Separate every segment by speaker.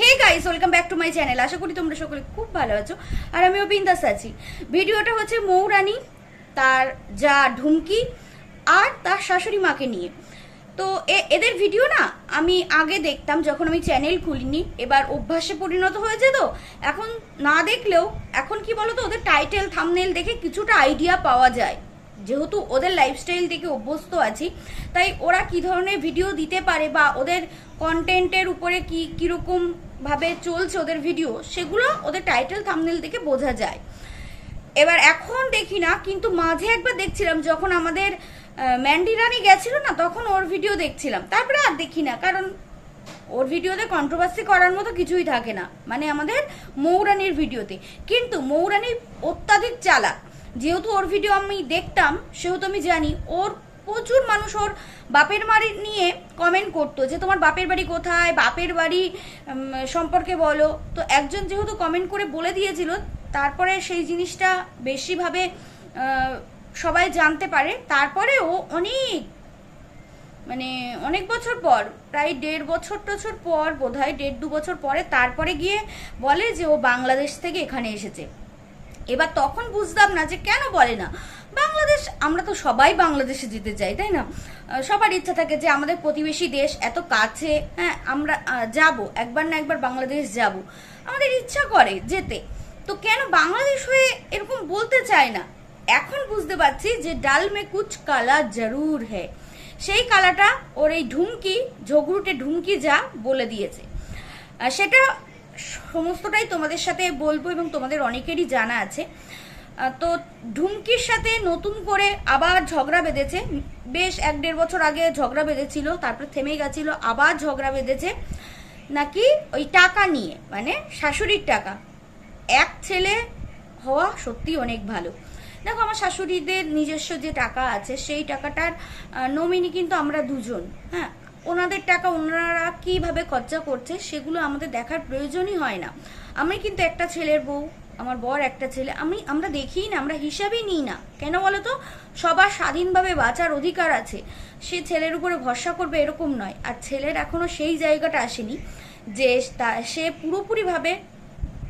Speaker 1: Hey guys welcome back to my channel আশা করি তোমরা সকলে খুব ভালো আছো। আর আমিও বিন্দাস আছি। ভিডিওটা হচ্ছে মৌরানী, তার যা ঢুমকি আর তার শাশুড়ি মাকে নিয়ে। তো এদের ভিডিও না, আমি আগে দেখতাম যখন আমি চ্যানেল খুলিনি। এবার অভ্যাসে পরিণত হয়েছে তো। এখন না দেখলেও, এখন কি বলতো, ওদের টাইটেল থামনেল দেখে কিছুটা আইডিয়া পাওয়া যায়। যেহেতু ওদের লাইফস্টাইল থেকে অভ্যস্ত আছি, তাই ওরা কি ধরনের ভিডিও দিতে পারে বা ওদের কন্টেন্টের উপরে কি কীরকম ভাবে চলছে ওদের ভিডিও সেগুলো ওদের টাইটেল থামনেল দেখে বোঝা যায়। এবার এখন দেখি না, কিন্তু মাঝে একবার দেখছিলাম, যখন আমাদের ম্যান্ডি রানী গেছিল না, তখন ওর ভিডিও দেখছিলাম। তারপরে আর দেখি না, কারণ ওর ভিডিওতে কন্ট্রোভার্সি করার মতো কিছুই থাকে না। মানে আমাদের মৌরানির ভিডিওতে কিন্তু মৌরানি অত্যাধিক চালাক। যেহেতু ওর ভিডিও আমি দেখতাম, সেহেতু আমি জানি, ওর প্রচুর মানুষ ওর বাপের বাড়ি নিয়ে কমেন্ট করতো যে, তোমার বাপের বাড়ি কোথায়? বাপের বাড়ি সম্পর্কে বলো। তো একজন যেহেতু কমেন্ট করে বলে দিয়েছিল, তারপরে সেই জিনিসটা বেশিভাবে সবাই জানতে পারে। তারপরে ও অনেক মানে অনেক বছর পর, প্রায় দেড় বছর টছর পর বোধ হয় দেড় দু বছর পরে, তারপরে গিয়ে বলে যে, ও বাংলাদেশ থেকে এখানে এসেছে। এবার তখন বুঝতাম না যে, কেন বলে না? বাংলাদেশ, আমরা তো সবাই বাংলাদেশে যেতে চাই, তাই না? সবার ইচ্ছা থাকে যে আমাদের প্রতিবেশী দেশ এত কাছে হ্যাঁ আমরা যাব, একবার না একবার বাংলাদেশ যাব। আমাদের ইচ্ছা করে যেতে। তো কেন বাংলাদেশ হয়ে এরকম বলতে চায় না? এখন বুঝতে পারছি যে ডাল মে কুচ কালা জরুর হ্যায়। সেই কালাটা ওর এই ঢুমকি, ঝগড়ুটে ঢুমকি যা বলে দিয়েছে। সেটা সমস্তটাই তোমাদের সাথে বলব এবং তোমাদের অনেকেরই জানা আছে। তো ঢুমকির সাথে নতুন করে আবার ঝগড়া বেঁধেছে। বেশ এক দেড় বছর আগে ঝগড়া বেঁধেছিল, তারপর থেমে গেছিল, আবার ঝগড়া বেঁধেছে। নাকি ওই টাকা নিয়ে মানে শাশুড়ির টাকা। এক ছেলে হওয়া সত্যি অনেক ভালো। দেখো, আমার শাশুড়িদের নিজস্ব যে টাকা আছে, সেই টাকাটার নমিনি কিন্তু আমরা দুজন। হ্যাঁ ওনাদের টাকা ওনারা কীভাবে খরচা করছে, সেগুলো আমাদের দেখার প্রয়োজনই হয় না। আমি কিন্তু একটা ছেলের বউ আমার বর একটা ছেলে, আমি, আমরা দেখিই না, আমরা হিসাবই নিই না। কেন বলো তো সবার স্বাধীনভাবে বাঁচার অধিকার আছে। সে ছেলের উপরে ভরসা করবে এরকম নয়। আর ছেলের এখনও সেই জায়গাটা আসেনি যে তা- সে পুরোপুরিভাবে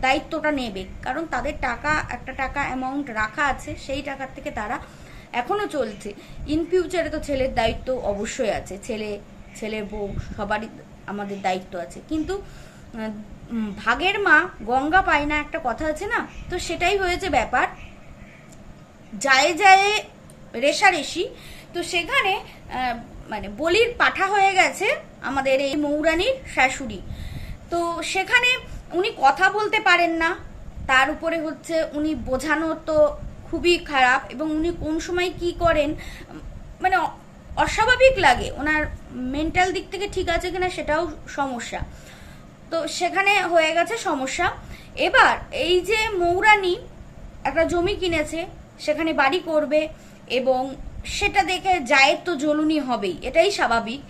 Speaker 1: দায়িত্বটা নেবে। কারণ তাদের টাকা, একটা টাকা অ্যামাউন্ট রাখা আছে, সেই টাকার থেকে তারা এখনও চলছে। ইন ফিউচারে তো ছেলের দায়িত্ব অবশ্যই আছে। ছেলে ছেলের বউ সবারই আমাদের দায়িত্ব আছে। কিন্তু ভাগের মা গঙ্গা পায় না একটা কথা আছে না? তো সেটাই হয়েছে ব্যাপার। যায় যায় রেশারেশি তো সেখানে মানে বলির পাঠা হয়ে গেছে আমাদের এই মৌরানির শাশুড়ি। তো সেখানে উনি কথা বলতে পারেন না, তার উপরে হচ্ছে উনি বোঝানো তো খুবই খারাপ এবং উনি কোন সময় কি করেন মানে অস্বাভাবিক লাগে। ওনার মেন্টাল দিক থেকে ঠিক আছে কিনা সেটাও সমস্যা। তো সেখানে হয়ে গেছে সমস্যা। এবার এই যে মৌরানি একটা জমি কিনেছে, সেখানে বাড়ি করবে এবং সেটা দেখে জায়ের তো জ্বলুনি হবেই, এটাই স্বাভাবিক।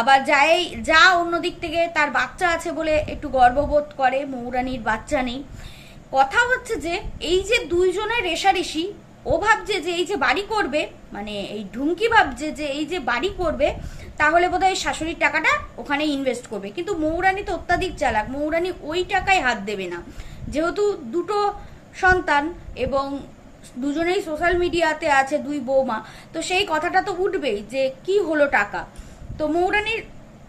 Speaker 1: আবার যায় যা অন্য দিক থেকে তার বাচ্চা আছে বলে একটু গর্ববোধ করে, মৌরানির বাচ্চা নেই। কথা হচ্ছে যে এই যে দুইজনের রেশারেশি, ও ভাবছে যে এই যে বাড়ি করবে মানে এই ঢুমকি ভাবছে যে এই যে বাড়ি করবে তাহলে বোধহয় এই শাশুড়ির টাকাটা ওখানে ইনভেস্ট করবে। কিন্তু মৌরানি তো অত্যাধিক চালাক মৌরানি ওই টাকায় হাত দেবে না। যেহেতু দুটো সন্তান এবং দুজনেই সোশ্যাল মিডিয়াতে আছে, দুই বৌমা, তো সেই কথাটা তো উঠবেই যে কি হলো টাকা। তো মৌরানির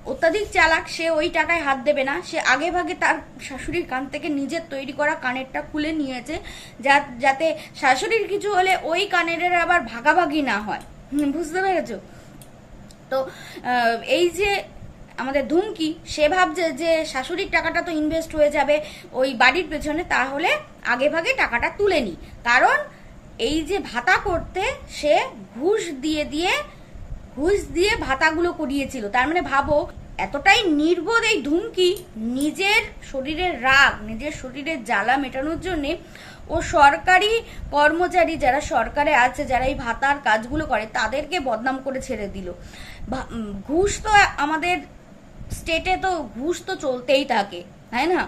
Speaker 1: অত্যাধিক চালাক, সে ওই টাকায় হাত দেবে না। সে আগে ভাগে তার শাশুড়ির কান থেকে নিজের তৈরি করা কানেরটা খুলে নিয়েছে, যা- যাতে শাশুড়ির কিছু হলে ওই কানের আবার ভাগাভাগি না হয়। বুঝতে পেরেছ? তো এই যে আমাদের ধুমকি, সে ভাবছে যে শাশুড়ির টাকাটা তো ইনভেস্ট হয়ে যাবে ওই বাড়ির পেছনে, তাহলে আগে ভাগে টাকাটা তুলে নি। কারণ এই যে ভাতা করতে সে ঘুষ দিয়ে দিয়ে, ঘুষ দিয়ে ভাতাগুলো করিয়েছিল। তার মানে ভাবো, এতটাই নির্বোধ এই ধুমকি, নিজের শরীরের রাগ, নিজের শরীরের জ্বালা মেটানোর জন্যে ও সরকারি কর্মচারী যারা সরকারে আছে, যারা এই ভাতার কাজগুলো করে, তাদেরকে বদনাম করে ছেড়ে দিল। ঘুষ তো আমাদের স্টেটে তো ঘুষ তো চলতেই থাকে, তাই না?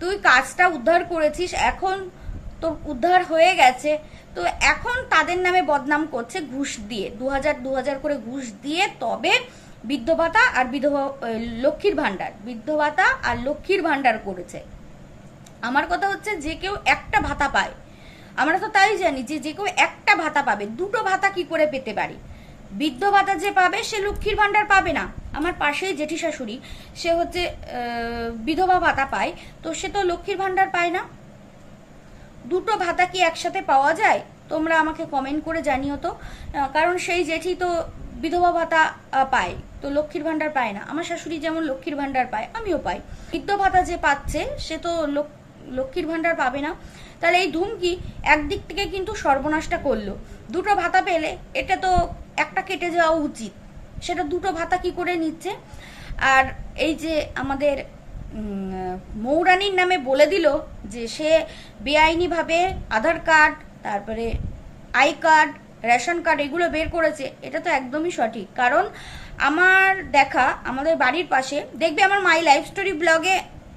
Speaker 1: তুই কাজটা উদ্ধার করেছিস, এখন তোর উদ্ধার হয়ে গেছে, তো এখন তাদের নামে বদনাম করছে ঘুষ দিয়ে। দু হাজার দু হাজার করে ঘুষ দিয়ে তবে বৃদ্ধ ভাতা আর বিধবা লক্ষ্মীর ভাণ্ডার বৃদ্ধ ভাতা আর লক্ষ্মীর ভাণ্ডার করেছে। আমার কথা হচ্ছে যে কেউ একটা ভাতা পায়। আমরা তো তাই জানি যে যে কেউ একটা ভাতা পাবে, দুটো ভাতা কি করে পেতে পারে? বৃদ্ধ ভাতা যে পাবে, সে লক্ষ্মীর ভাণ্ডার পাবে না। আমার পাশেই জেঠি শাশুড়ি সে হচ্ছে বিধবা ভাতা পায়, তো সে তো লক্ষ্মীর ভাণ্ডার পায় না। দুটো ভাতা কি একসাথে পাওয়া যায়? তোমরা আমাকে কমেন্ট করে জানিও তো। কারণ সেই জেঠি তো বিধবা ভাতা পায়, তো লক্ষ্মীর ভাণ্ডার পায় না। আমার শাশুড়ি যেমন লক্ষ্মীর ভাণ্ডার পায়, আমিও পাই। বৃদ্ধ ভাতা যে পাচ্ছে, সে তো লোক- লক্ষ্মীর ভাণ্ডার পাবে না। তাহলে এই ধুমকি একদিক থেকে কিন্তু সর্বনাশটা করল। দুটো ভাতা পেলে, এটা তো একটা কেটে যাওয়া উচিত। সেটা দুটো ভাতা কি করে নিচ্ছে? আর এই যে আমাদের মৌরানির নামে বলে দিল যে সে বেআইনিভাবে আধার কার্ড, তারপরে আই কার্ড, রেশন কার্ড এগুলো বের করেছে। এটা তো একদমই সঠিক। কারণ আমার দেখা, আমাদের বাড়ির পাশে, দেখবে আমার মাই লাইফ স্টোরি ব্লগে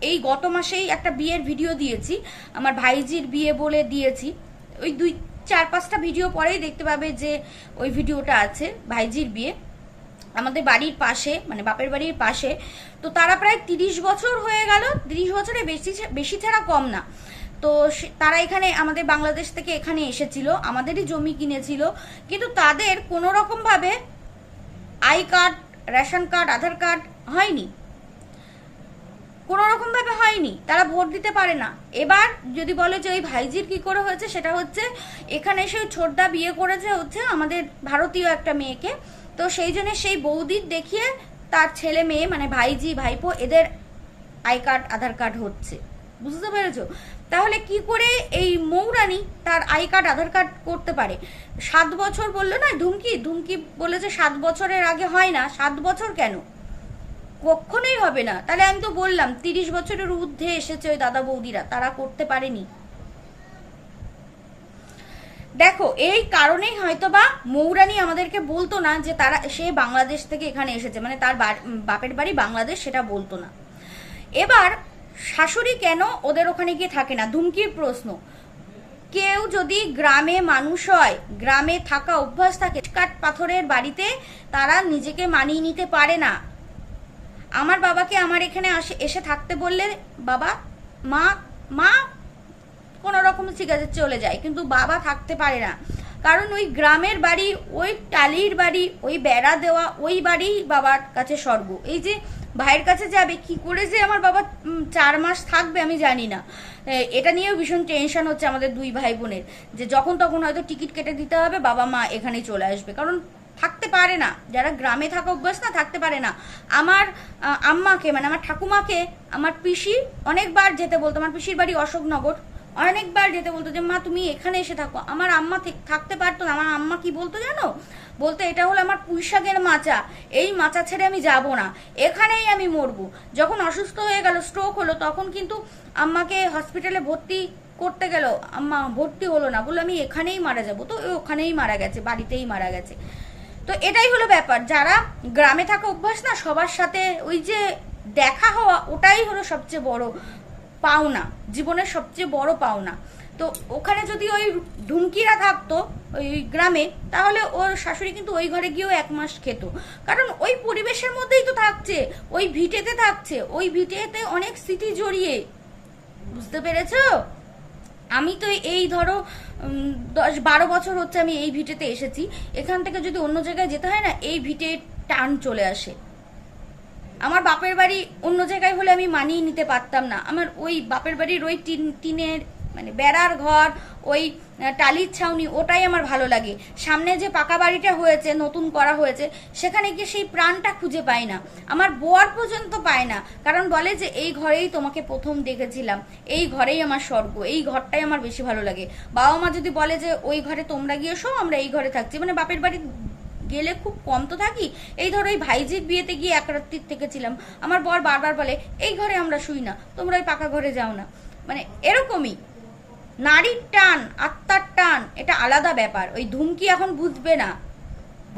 Speaker 1: এই গত মাসেই একটা বিয়ের ভিডিও দিয়েছি। আমার ভাইজির বিয়ে বলে দিয়েছি। ওই দুই চার পাঁচটা ভিডিও পরেই দেখতে পাবে যে ওই ভিডিওটা আছে, ভাইজির বিয়ে। আমাদের বাড়ির পাশে মানে বাপের বাড়ির পাশে। তো তারা প্রায় তিরিশ বছর হয়ে গেল, তিরিশ বছরে বেশি বেশি ছাড়া কম না। তো তারা এখানে আমাদের বাংলাদেশ থেকে এখানে এসেছিল, আমাদেরই জমি কিনেছিল। কিন্তু তাদের কোনো রকম ভাবে I card, ration card, Aadhaar card হয়নি। কোনো রকম ভাবে হয়নি, তারা ভোট দিতে পারে না। এবার যদি বলে যে ওই ভাইজির কি করে হয়েছে, সেটা হচ্ছে এখানে এসে ওই ছোটদা বিয়ে করেছে হচ্ছে আমাদের ভারতীয় একটা মেয়েকে। তো সেই জন্য সেই বৌদির দেখিয়ে তার ছেলে মেয়ে মানে ভাইজি, ভাইপো, এদের আই কার্ড, আধার কার্ড হচ্ছে। বুঝতে পেরেছ? তাহলে কি করে এই মৌরানি তার আই কার্ড, আধার কার্ড করতে পারে? সাত বছর বলল না, ধুমকি ধুমকি বলেছে সাত বছরের আগে হয় না, সাত বছর কেন? কখনোই হবে না। তাহলে আমি তো বললাম, তিরিশ বছরের ঊর্ধ্বে এসেছে ওই দাদা বৌদিরা, তারা করতে পারেনি। দেখো, এই কারণেই হয়তো বা মৌরানি আমাদেরকে বলতো না যে তারা, সে বাংলাদেশ থেকে এখানে এসেছে মানে তার বাপের বাড়ি বাংলাদেশ সেটা বলতো না। এবার শাশুড়ি কেন ওদের ওখানে গিয়ে থাকে না? ধুমকির প্রশ্ন। কেউ যদি গ্রামে মানুষ হয়, গ্রামে থাকা অভ্যাস থাকে, কাঠ পাথরের বাড়িতে তারা নিজেকে মানিয়ে নিতে পারে না। আমার বাবাকে আমার এখানে আসে, এসে থাকতে বললে বাবা, মা মা, কোনো রকম ঠিক আছে, চলে যায়। কিন্তু বাবা থাকতে পারে না। কারণ ওই গ্রামের বাড়ি, ওই টালির বাড়ি, ওই বেড়া দেওয়া, ওই বাড়ি বাবার কাছে স্বর্গ। এই যে ভাইয়ের কাছে যাবে, কি করে যে আমার বাবা চার মাস থাকবে আমি জানি না। এটা নিয়েও ভীষণ টেনশন হচ্ছে আমাদের দুই ভাই বোনের। যে যখন তখন হয়তো টিকিট কেটে দিতে হবে বাবা মা এখানেই চলে আসবে। কারণ থাকতে পারে না। যারা গ্রামে থাকা অভ্যাস না, থাকতে পারে না। আমার আম্মাকে মানে আমার ঠাকুমাকে আমার পিসি অনেকবার যেতে বলতো। আমার পিসির বাড়ি অশোকনগর। অনেকবার যেতে বলতো যে, মা, তুমি এখানে এসে থাকো। আমার আম্মা থাকতে পারতো না। আমার আম্মা কি বলতো জানো? বলতো, এটা হলো আমার পুঁইশাকের মাচা। এই মাচা ছেড়ে আমি যাব না। এখানেই আমি মরবো। যখন অসুস্থ হয়ে গেল স্ট্রোক হলো, তখন কিন্তু আম্মাকে হসপিটালে ভর্তি করতে গেল। আম্মা, ভর্তি হলো না। বলল, আমি এখানেই মারা যাব। তো ওখানেই মারা গেছে, বাড়িতেই মারা গেছে। তো এটাই হলো ব্যাপার। যারা গ্রামে থাকা অভ্যাস না, সবার সাথে ওই যে দেখা হওয়া, ওটাই হলো সবচেয়ে বড় পাওনা, জীবনের সবচেয়ে বড় পাওনা। তো ওখানে যদি ওই ঢুমকিরা থাকতো, ওই গ্রামে, তাহলে ওর শাশুড়ি কিন্তু ওই ঘরে গিয়েও এক মাস খেত। কারণ ওই পরিবেশের মধ্যেই তো থাকছে, ওই ভিটেতে থাকছে, ওই ভিটেতে অনেক স্মৃতি জড়িয়ে। বুঝতে পেরেছ? আমি তো এই ধরো দশ বারো বছর হচ্ছে আমি এই ভিটেতে এসেছি। এখান থেকে যদি অন্য জায়গায় যেতে হয় না, এই ভিটে টান চলে আসে। আমার বাপের বাড়ি অন্য জায়গায় হলে আমি মানিয়ে নিতে পারতাম না। আমার ওই বাপের বাড়ির ওই টিন, টিনের মানে বেড়ার ঘর, ওই টালির ছাউনি, ওটাই আমার ভালো লাগে। সামনে যে পাকা বাড়িটা হয়েছে, নতুন করা হয়েছে, সেখানে গিয়ে সেই প্রাণটা খুঁজে পাই না। আমার বর পর্যন্ত পায় না। কারণ বলে যে, এই ঘরেই তোমাকে প্রথম দেখেছিলাম। এই ঘরেই আমার স্বর্গ। এই ঘরটাই আমার বেশি ভালো লাগে। বাবা মা যদি বলে যে, ওই ঘরে তোমরা গিয়ে শো আমরা এই ঘরে থাকছি। মানে বাপের বাড়ি গেলে খুব কম তো থাকি। এই ধরো, এই ভাইজির বিয়েতে গিয়ে এক রাত্রির থেকেছিলাম। আমার বর বারবার বলে, এই ঘরে আমরা শুই না, তোমরা ওই পাকা ঘরে যাও না। মানে এরকমই। নারীর টান, আত্মার টান, এটা আলাদা ব্যাপার। ওই ধুমকি এখন বুঝবে না।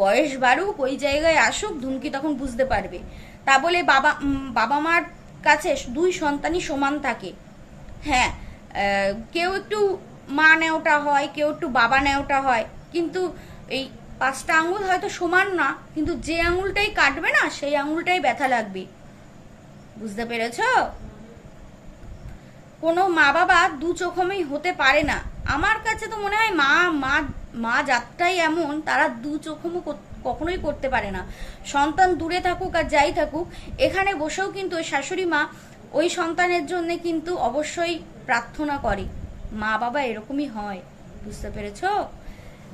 Speaker 1: বয়স বাড়ুক, ওই জায়গায় আসুক, ধুমকি তখন বুঝতে পারবে। তা বলে বাবা বাবা মার কাছে দুই সন্তানই সমান থাকে। হ্যাঁ কেউ একটু মা নেওটা হয়, কেউ একটু বাবা নেওটা হয়। কিন্তু এই পাঁচটা আঙুল হয়তো সমান না, কিন্তু যে আঙুলটাই কাটবে না, সেই আঙুলটাই ব্যথা লাগবে। বুঝতে পেরেছ? কোনো মা বাবা দু চোখমেই হতে পারে না। আমার কাছে তো মনে হয় মা মা মা জাতটাই এমন, তারা দু চোখমও কর- কখনোই করতে পারে না। সন্তান দূরে থাকুক আর যাই থাকুক, এখানে বসেও কিন্তু ওই শাশুড়ি মা ওই সন্তানের জন্য কিন্তু অবশ্যই প্রার্থনা করে। মা বাবা এরকমই হয়, বুঝতে পেরেছ?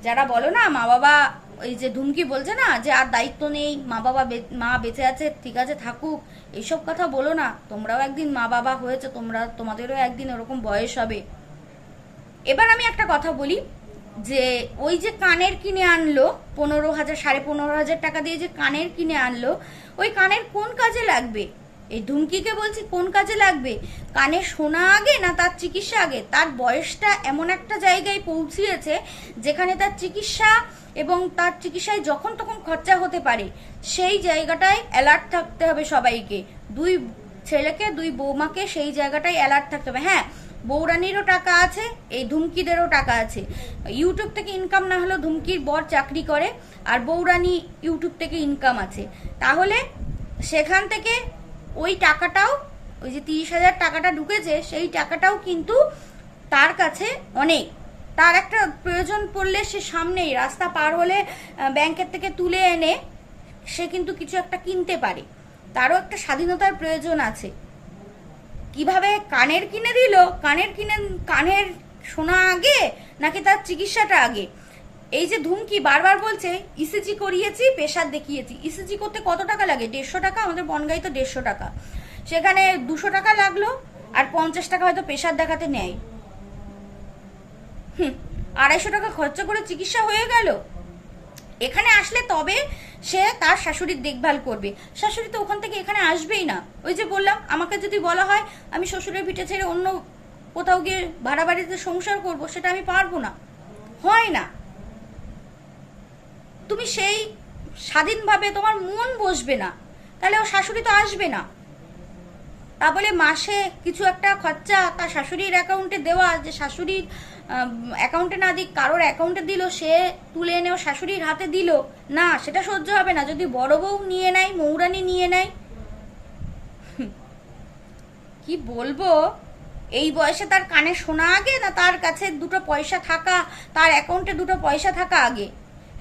Speaker 1: যারা বলো না মা বাবা ওই যে ধুমকি বলছে না, যে আর দায়িত্ব নেই মা বাবা মা বেঁচে আছে, ঠিক আছে, থাকুক এইসব কথা বলো না, তোমরাও একদিন মা বাবা হয়েছে, তোমরা, তোমাদেরও একদিন ওরকম বয়স হবে। এবার আমি একটা কথা বলি, যে ওই যে কানের কিনে আনলো, পনেরো হাজার, সাড়ে পনেরো হাজার টাকা দিয়ে যে কানের কিনে আনলো, ওই কানের কোন কাজে লাগবে? এই ধুমকিকে বলছি কোন কাজে লাগবে? কানে শোনা আগে না তার চিকিৎসা আগে? তার বয়সটা এমন একটা জায়গায় পৌঁছিয়েছে যেখানে তার চিকিৎসা এবং তার চিকিৎসায় যখন তখন খরচা হতে পারে, সেই জায়গাটায় অ্যালার্ট থাকতে হবে সবাইকে। দুই ছেলেকে, দুই বৌমাকে সেই জায়গাটায় অ্যালার্ট থাকতে হবে। হ্যাঁ বৌরানিরও টাকা আছে, এই ধুমকিদেরও টাকা আছে। ইউটিউব থেকে ইনকাম না হলেও ধুমকির বর চাকরি করে, আর বৌরানি ইউটিউব থেকে ইনকাম আছে। তাহলে সেখান থেকে ওই টাকাটাও, ওই যে তিরিশ হাজার টাকাটা ঢুকেছে, সেই টাকাটাও কিন্তু তার কাছে অনেক। তার একটা প্রয়োজন পড়লে সে সামনেই, রাস্তা পার হলে ব্যাংকের থেকে তুলে এনে সে কিন্তু কিছু একটা কিনতে পারে। তারও একটা স্বাধীনতার প্রয়োজন আছে। কীভাবে কানের কিনে দিল? কানের কিনে, কানের শোনা আগে, নাকি তার চিকিৎসাটা আগে? এই যে ধুমকি বারবার বলছে ইসিজি করিয়েছি প্রেশার দেখিয়েছি। ইসিজি করতে কত টাকা লাগে? দেড়শো টাকা? আমাদের বনগাই তো দেড়শো টাকা। সেখানে দুশো টাকা লাগল, আর পঞ্চাশ টাকা হয়তো প্রেশার দেখাতে নেয়। হুম, আড়াইশো টাকা খরচা করে চিকিৎসা হয়ে গেল। এখানে আসলে তবে সে তার শাশুড়ির দেখভাল করবে। শাশুড়ি তো ওখান থেকে এখানে আসবেই না। ওই যে বললাম, আমাকে যদি বলা হয়, আমি শ্বশুরের ভিটে ছেড়ে অন্য কোথাও গিয়ে ভাড়া বাড়িতে সংসার করব, সেটা আমি পারব না। হয় না। তুমি সেই স্বাধীনভাবে তোমার মন বসবে না। তাহলে ও শাশুড়ি তো আসবে না। তা বলে মাসে কিছু একটা খরচা তার শাশুড়ির অ্যাকাউন্টে দেওয়া, যে শাশুড়ির অ্যাকাউন্টে না দিক, কারোর অ্যাকাউন্টে দিল, সে তুলে এনেও শাশুড়ির হাতে দিল। না, সেটা সহ্য হবে না। যদি বড় বউ নিয়ে নেয় মৌরানি নিয়ে নেয় কি বলব? এই বয়সে তার কানে শোনা আগে না তার কাছে দুটো পয়সা থাকা, তার অ্যাকাউন্টে দুটো পয়সা থাকা আগে?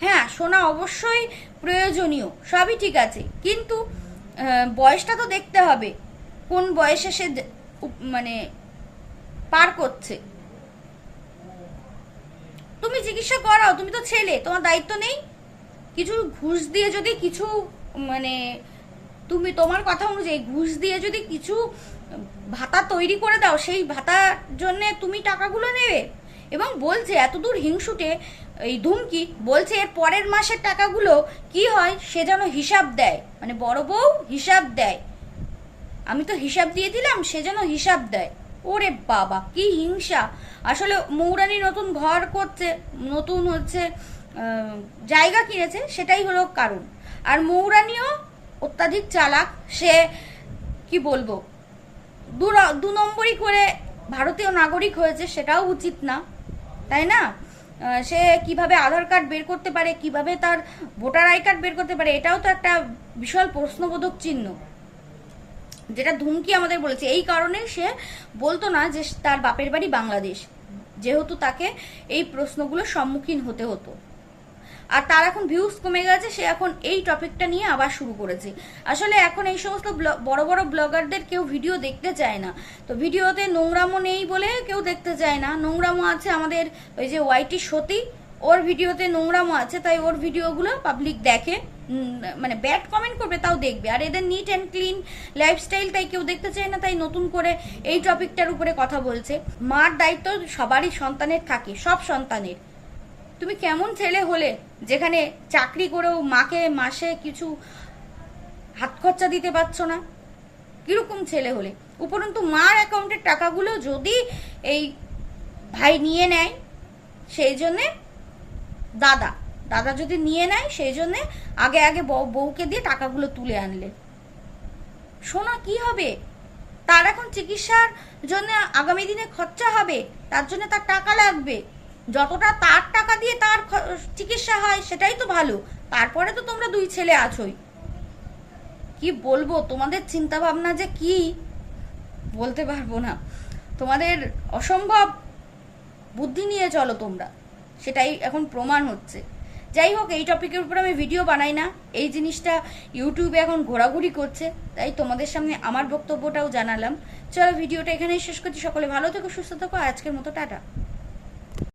Speaker 1: হ্যাঁ শোনা অবশ্যই প্রয়োজনীয়, সবই ঠিক আছে। কিন্তু বয়সটা তো দেখতে হবে, কোন বয়সে সে মানে পার করছে। তুমি চিকিৎসা করাও, তুমি তো ছেলে, তোমার দায়িত্ব নেই। কিছু ঘুষ দিয়ে যদি কিছু মানে তুমি তোমার কথা অনুযায়ী ঘুষ দিয়ে যদি কিছু ভাতা তৈরি করে দাও, সেই ভাতার জন্য তুমি টাকাগুলো নেবে। এবং বলছে, এতদূর হিংসুটে এই ধুমকি, বলছে এর পরের মাসের টাকাগুলো কি হয় সে যেন হিসাব দেয়। মানে বড় বউ হিসাব দেয়। আমি তো হিসাব দিয়ে দিলাম, সে যেন হিসাব দেয়। ওরে বাবা, কি হিংসা। আসলে মৌরানি নতুন ঘর করছে, নতুন হচ্ছে জায়গা কিনেছে, সেটাই হলো কারণ। আর মৌরানিও অত্যাধিক চালাক, সে কি বলব দু নম্বরই করে ভারতীয় নাগরিক হয়েছে, সেটাও উচিত না। তাই না? সে কীভাবে আধার কার্ড বের করতে পারে, কীভাবে তার ভোটার আই কার্ড বের করতে পারে, এটাও তো একটা বিশাল প্রশ্নবোধক চিহ্ন। যেটা ধুমকি আমাদের বলেছে। এই কারণে সে বলতো না যে তার বাপের বাড়ি বাংলাদেশ। যেহেতু তাকে এই প্রশ্নগুলোর সম্মুখীন হতে হতো। আর তার এখন ভিউজ কমে গেছে, সে এখন এই টপিকটা নিয়ে আবার শুরু করেছে। আসলে এখন এই সমস্ত বড় বড় ব্লগারদের কেউ ভিডিও দেখতে চায় না। তো ভিডিওতে নোংরামো নেই বলে কেউ দেখতে চায় না। নোংরামো আছে আমাদের ওই যে ওয়াইটি সতী, ওর ভিডিওতে নোংরামো আছে, তাই ওর ভিডিওগুলো পাবলিক দেখে মানে ব্যাড কমেন্ট করবে তাও দেখবে। আর এদের নিট অ্যান্ড ক্লিন লাইফস্টাইল তাই কেউ দেখতে চায় না, তাই নতুন করে এই টপিকটার উপরে কথা বলছে। মার দায়িত্ব সবারই সন্তানের থাকে, সব সন্তানের। তুমি কেমন ছেলে হলে যেখানে চাকরি করেও মাকে মাসে কিছু হাত খরচা দিতে পারছ না? কীরকম ছেলে হলে? উপরন্তু মার অ্যাকাউন্টের টাকাগুলো যদি এই ভাই নিয়ে নেয়, সেই জন্যে দাদা। দাদা যদি নিয়ে নেয়, সেই জন্যে আগে আগে বউ- বউকে দিয়ে টাকাগুলো তুলে আনলে। শোনা কি হবে? তার এখন চিকিৎসার জন্য আগামী দিনে খরচা হবে, তার জন্য তার টাকা লাগবে। যতটা তার টাকা দিয়ে তার চিকিৎসা হয়, সেটাই তো ভালো। তারপরে তো তোমরা দুই ছেলে আছোই। কি বলব, তোমাদের চিন্তা ভাবনা যে কি? বলতে পারব না। তোমাদের অসম্ভব বুদ্ধি নিয়ে চলো তোমরা। সেটাই এখন প্রমাণ হচ্ছে। যাই হোক, এই টপিকের উপর আমি ভিডিও বানাই না। এই জিনিসটা ইউটিউবে এখন ঘোরাঘুরি করছে। তাই তোমাদের সামনে আমার বক্তব্যটাও জানালাম। চলো, ভিডিওটা এখানেই শেষ করছি। সকলে ভালো থেকো, সুস্থ থেকো। আজকের মতো টাটা।